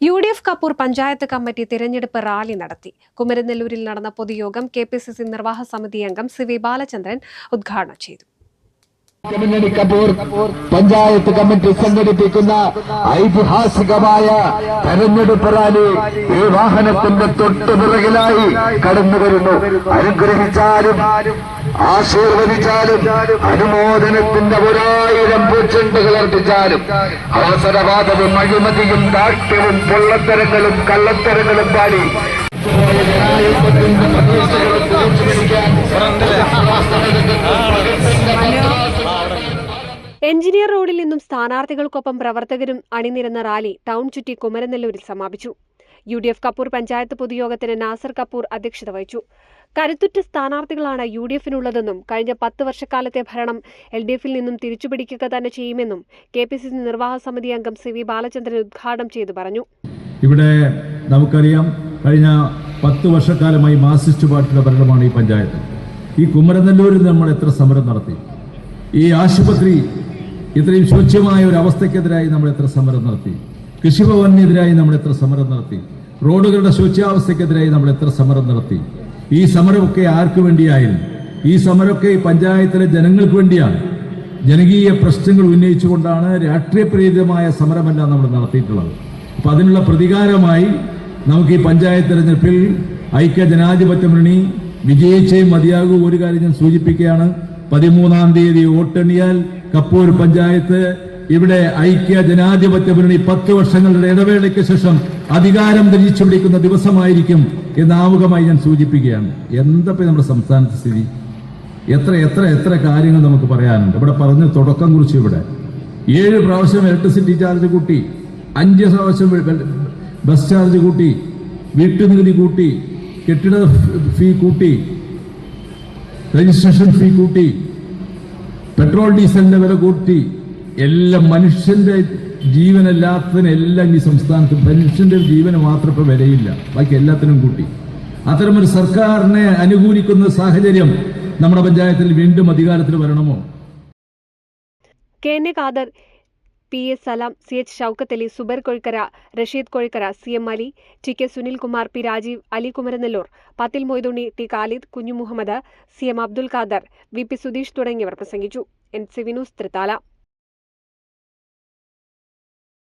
U D F Kappur panchayat committee തിരഞ്ഞെടുപ്പ് rally നടത്തി. കുമരനെല്ലൂരിൽ നടന്ന പൊതുയോഗം കെ പി സി സി നിർവാഹക സമിതി അംഗം സി വി ബാലചന്ദ്രൻ ഉദ്ഘാടനം ചെയ്തു. കപൂർ പഞ്ചായത്ത് കമ്മിറ്റി സംഘടിപ്പിക്കുന്ന ഐതിഹാസികമായ തെരഞ്ഞെടുപ്പ് റാലി ഈ വാഹനത്തിന്റെ തൊട്ടുപിറകിലായി കടന്നു വരുന്നു അനുഗ്രഹിച്ചാലും ആശീർവദിച്ചാലും അനുമോദനത്തിന്റെ ഒരായിരം പൂച്ചെണ്ടുകൾ അർപ്പിച്ചാലും അവസരവാദവും അഴിമതിയും ദാഷ്ട്യവും പൊള്ളത്തരങ്ങളും കള്ളത്തരങ്ങളും പാടി. എഞ്ചിനീയർ റോഡിൽ നിന്നും സ്ഥാനാർത്ഥികൾക്കൊപ്പം പ്രവർത്തകരും അണിനിരന്ന റാലി ടൗൺ ചുറ്റി കുമരനെല്ലൂരിൽ സമാപിച്ചു. U D F Kappur panchayat പൊതുയോഗത്തിന് Nasar Kappur അധ്യക്ഷത വഹിച്ചു. കരുത്തുറ്റ സ്ഥാനാർത്ഥികളാണ് യു ഡി എഫിനുള്ളതെന്നും കഴിഞ്ഞ പത്ത് വർഷക്കാലത്തെ ഭരണം എൽ ഡി എഫിൽ നിന്നും തിരിച്ചുപിടിക്കുക തന്നെ ചെയ്യുമെന്നും കെ പി സി സി നിർവാഹക സമിതി അംഗം സി വി ബാലചന്ദ്രൻ ഉദ്ഘാടനം ചെയ്തു പറഞ്ഞു. ഇവിടെ നമുക്കറിയാം കഴിഞ്ഞ പത്ത് വർഷക്കാലമായി മാർസിസ്റ്റ് പാർട്ടിയുടെ ഭരണമാണ് ഈ പഞ്ചായത്ത്. ഈ കുമരനെല്ലൂരിൽ നമ്മൾ എത്ര സമരം നടത്തി? ഈ ആശുപത്രി ഇത്രയും സ്വച്ഛമായ ഒരു അവസ്ഥയ്ക്കെതിരായി നമ്മൾ എത്ര സമരം നടത്തി? കൃഷിഭവനെതിരായി നമ്മൾ എത്ര സമരം നടത്തി? റോഡുകളുടെ ശോച്യാവസ്ഥയ്ക്കെതിരായി നമ്മൾ എത്ര സമരം നടത്തി? ഈ സമരമൊക്കെ ആർക്ക് വേണ്ടിയായിരുന്നു ഈ സമരമൊക്കെ ഈ പഞ്ചായത്തിലെ ജനങ്ങൾക്ക് വേണ്ടിയാണ്. ജനകീയ പ്രശ്നങ്ങൾ ഉന്നയിച്ചുകൊണ്ടാണ് രാഷ്ട്രീയ പ്രേരിതമായ സമരമല്ല നമ്മൾ നടത്തിയിട്ടുള്ളത്. അപ്പൊ അതിനുള്ള പ്രതികാരമായി നമുക്ക് ഈ പഞ്ചായത്ത് തെരഞ്ഞെടുപ്പിൽ ഐക്യ ജനാധിപത്യ മുന്നണി വിജയിച്ചേ മതിയാകൂ. ഒരു കാര്യം ഞാൻ സൂചിപ്പിക്കുകയാണ് പതിമൂന്നാം തീയതി വോട്ടെണ്ണിയാൽ കപ്പൂർ പഞ്ചായത്ത് ഇവിടെ ഐക്യ ജനാധിപത്യ മുന്നണി പത്ത് വർഷങ്ങളുടെ ഇടവേളയ്ക്ക് ശേഷം അധികാരം തിരിച്ചു ദിവസമായിരിക്കും എന്ന് ആമുഖമായി ഞാൻ സൂചിപ്പിക്കുകയാണ്. എന്തപ്പോ നമ്മുടെ സംസ്ഥാനത്തെ സ്ഥിതി? എത്ര എത്ര എത്ര കാര്യങ്ങൾ നമുക്ക് പറയാനുണ്ട്? ഇവിടെ പറഞ്ഞ തുടക്കം കുറിച്ച് ഇവിടെ. ഏഴ് പ്രാവശ്യം ഇലക്ട്രിസിറ്റി ചാർജ് കൂട്ടി അഞ്ച് പ്രാവശ്യം ബസ് ചാർജ് കൂട്ടി വീട്ടുനികുതി കൂട്ടി കെട്ടിട ഫീ കൂട്ടി രജിസ്ട്രേഷൻ ഫീ കൂട്ടി പെട്രോൾ ഡീസലിന്റെ വില കൂട്ടി എല്ലാം മനുഷ്യന്റെ ജീവനല്ലാത്തതിന് എല്ലാം ഈ സംസ്ഥാനത്ത് മനുഷ്യന്റെ ജീവന് മാത്രം ഇപ്പൊ വിലയില്ല. ബാക്കി എല്ലാത്തിനും കൂട്ടി. അത്തരമൊരു സർക്കാരിനെ അനുകൂലിക്കുന്ന സാഹചര്യം നമ്മുടെ പഞ്ചായത്തിൽ വീണ്ടും അധികാരത്തിൽ വരണമോ? Khader P S Salam C H Shoukath Ali Subair Kozhikkara Rasheed Kozhikkara C M Ali T K Sunilkumar P Rajeev Ali Kumaranellur Pathil Moidunni T Khalid Kunju Muhammad C M Abdul Khader V P Sudheesh തുടങ്ങിയവർ പ്രസംഗിച്ചു. N C വിനൂസ്